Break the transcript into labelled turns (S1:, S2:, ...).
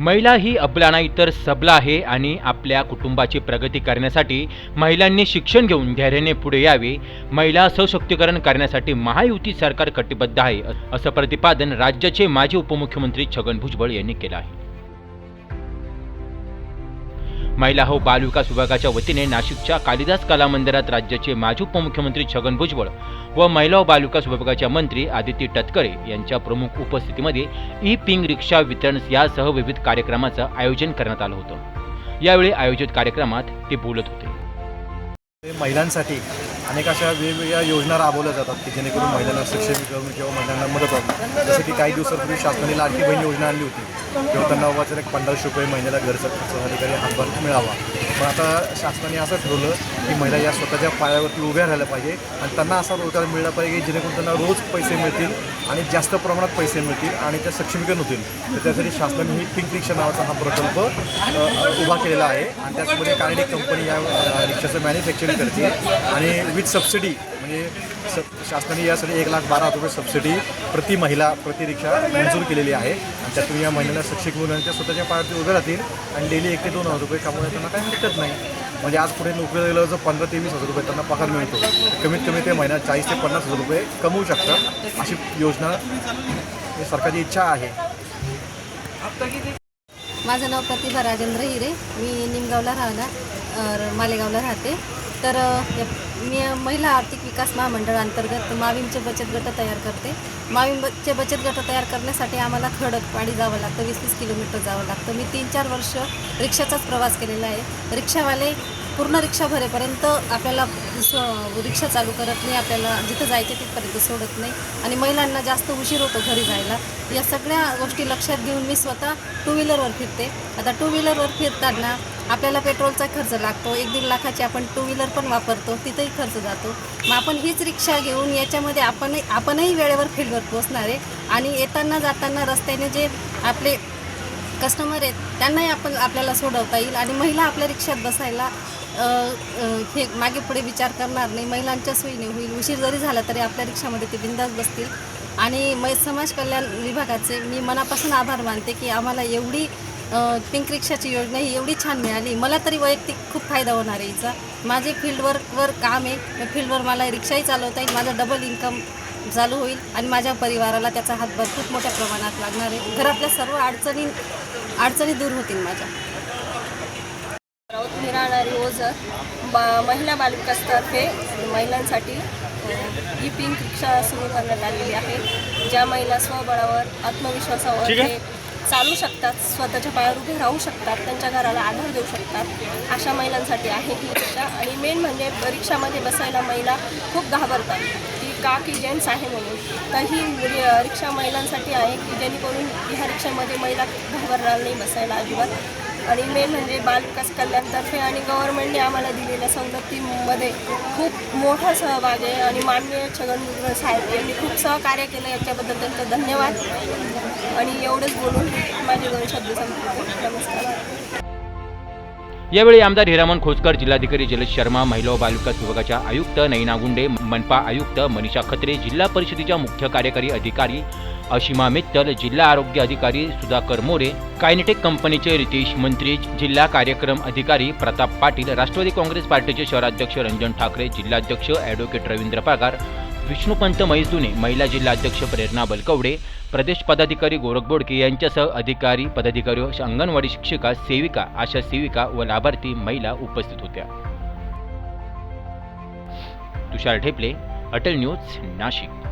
S1: महिला ही अबला नाही तर सबला आहे आणि आपल्या कुटुंबाची प्रगती करण्यासाठी महिलांनी शिक्षण घेऊन धैर्याने पुढे यावे. महिला सशक्तीकरण करण्यासाठी महायुती सरकार कटिबद्ध आहे असं प्रतिपादन राज्याचे माजी उपमुख्यमंत्री छगन भुजबळ यांनी केलं आहे. महिला हो बालविकास विभागाच्या वतीने नाशिकच्या कालिदास कला मंदिरात राज्याचे माजी उपमुख्यमंत्री छगन भुजबळ व महिला हो, व बालविकास विभागाच्या मंत्री आदिती टटकरे यांच्या प्रमुख उपस्थितीमध्ये ई पिंग रिक्षा वितरण यासह विविध कार्यक्रमाचं आयोजन करण्यात आलं होतं. यावेळी आयोजित कार्यक्रमात ते बोलत होते.
S2: महिलांसाठी अनेक अशा वेगवेगळ्या योजना राबवल्या जातात की जेणेकरून महिलांना सक्षमीकरण किंवा महिलांना मदत व्हावी. जसं की काही दिवसापूर्वी शासनाने लाडकी बहीण योजना आणली होती. किंवा त्यांना वाचन एक पंधराशे रुपये महिन्याला घरचा खर्च अधिकारी हातभार मिळावा. पण आता शासनाने असं ठरवलं की महिला या स्वतःच्या पायावरती उभ्या राहिल्या पाहिजे आणि त्यांना असा रोजगार मिळला पाहिजे की जेणेकरून त्यांना रोज पैसे मिळतील आणि जास्त प्रमाणात पैसे मिळतील आणि त्या सक्षमीकरण होतील. तर त्यासाठी शासनाने ही पिंक रिक्षा नावाचा हा प्रकल्प उभा केलेला आहे. आणि त्याचमध्ये कानेडिक कंपनी या रिक्षाचं मॅन्युफॅक्चरिंग करते. आणि विथ सबसिडी म्हणजे स शासनाने यासाठी एक लाख बारा हजार रुपये सबसिडी प्रति महिला प्रति रिक्षा मंजूर केलेली आहे. आणि त्यातून या महिन्याला सक्षमीकरण मुलांना त्या स्वतःच्या पायावरती उभे राहतील आणि डेली एक ते दोन हजार रुपये कमवण्यात त्यांना काही हरकत नाही. म्हणजे आज पुढे नोकरीला गेलं जर पंधरा ते वीस हजार रुपये त्यांना पगार मिळतो कमीत कमी ते महिन्यात चाळीस ते पन्नास हजार रुपये कमवू शकतात अशी योजना ही सरकारची इच्छा आहे.
S3: माझं नाव प्रतिभा राजेंद्र हिरे. मी निमगावला राहणार मालेगावला राहते. तर मी महिला आर्थिक विकास महामंडळ अंतर्गत मावींचे बचत गट तयार करते. मावींचे बचत गट तयार करण्यासाठी आम्हाला खडकवाडी जावं लागतं वीस तीस किलोमीटर जावं लागतं. मी तीन चार वर्ष रिक्षाचाच प्रवास केलेला आहे. रिक्षावाले पूर्ण रिक्षा भरेपर्यंत आपल्याला स- रिक्षा चालू करत नाही आपल्याला जिथं जायचं तिथपर्यंत सोडत नाही. आणि महिलांना जास्त उशीर होतो घरी जायला. या सगळ्या गोष्टी लक्षात घेऊन मी स्वतः टू व्हीलरवर फिरते. आता टू व्हीलरवर फिरताना आपल्याला पेट्रोलचा खर्च लागतो. एक दीड लाखाची आपण टू व्हीलर पण वापरतो. तिथंही खर्च जातो. मग आपण हीच रिक्षा घेऊन याच्यामध्ये आपणही आपणही वेळेवर फील्डवर पोचणार आहे. आणि येताना जाताना रस्त्याने जे आपले कस्टमर आहेत त्यांनाही आपण आपल्याला सोडवता येईल. आणि महिला आपल्या रिक्षात बसायला हे मागे पुढे विचार करणार नाही. महिलांच्या सोयीने होईल. उशीर जरी झाला तरी आपल्या रिक्षामध्ये ते बिंदास बसतील. आणि मै समाज कल्याण विभागाचे मी मनापासून आभार मानते की आम्हाला एवढी पिंक रिक्षाची योजना ही एवढी छान मिळाली. मला तरी वैयक्तिक खूप फायदा होणार आहे हिचा. माझे फील्डवर्कवर काम आहे. फील्डवर मला रिक्षाही चालवता येईल. माझा डबल इन्कम चालू होईल. आणि माझ्या परिवाराला त्याचा हातभार खूप मोठ्या प्रमाणात लागणार आहे. घरातल्या सर्व अडचणी अडचणी दूर होतील माझ्या.
S4: मी राहणारी ओझर बा महिला बालविकासतर्फे महिलांसाठी ही पिंक रिक्षा सुरू करण्यात आलेली आहे ज्या महिला स्वबळावर आत्मविश्वासावर ते चालू शकतात स्वतःच्या पायावर उभे राहू शकतात त्यांच्या घराला आधार देऊ शकतात अशा महिलांसाठी आहे ही रिक्षा. आणि मेन म्हणजे रिक्षामध्ये बसायला महिला खूप घाबरतात. की का की जेंट्स आहे म्हणून. तर ही रिक्षा महिलांसाठी आहे की जेणेकरून ह्या रिक्षामध्ये महिला घाबरणार नाही बसायला अजिबात. आणि मेन म्हणजे बालविकास कल्याणतर्फे आणि गव्हर्नमेंटने आम्हाला दिलेल्या सवलतीमध्ये खूप मोठा सहभाग आहे आणि माननीय छगन भुजबळ साहेब यांनी खूप सहकार्य केलं याच्याबद्दल त्यांचं धन्यवाद. आणि एवढंच बोलून माझे दोन शब्द संपले नमस्कार.
S1: यावेळी आमदार हिरामन खोसकर जिल्हाधिकारी जलज शर्मा महिला व बालविकास विभागाच्या आयुक्त नैना गुंडे मनपा आयुक्त मनीषा खत्रे जिल्हा परिषदेच्या मुख्य कार्यकारी अधिकारी अशिमा मित्तल जिल्हा आरोग्य अधिकारी सुधाकर मोरे कायनेटेक कंपनीचे रितेश मंत्री जिल्हा कार्यक्रम अधिकारी प्रताप पाटील राष्ट्रवादी काँग्रेस पार्टीचे शहराध्यक्ष रंजन ठाकरे जिल्हाध्यक्ष ॲडव्होकेट रवींद्र पगार विष्णुपंत मैसुने महिला जिल्हाध्यक्ष प्रेरणा बलकवडे प्रदेश पदाधिकारी गोरख बोडके यांच्यासह अधिकारी पदाधिकारी अंगणवाडी शिक्षिका सेविका आशा सेविका व लाभार्थी महिला उपस्थित होत्या. तुषार ठेपले अटल न्यूज नाशिक.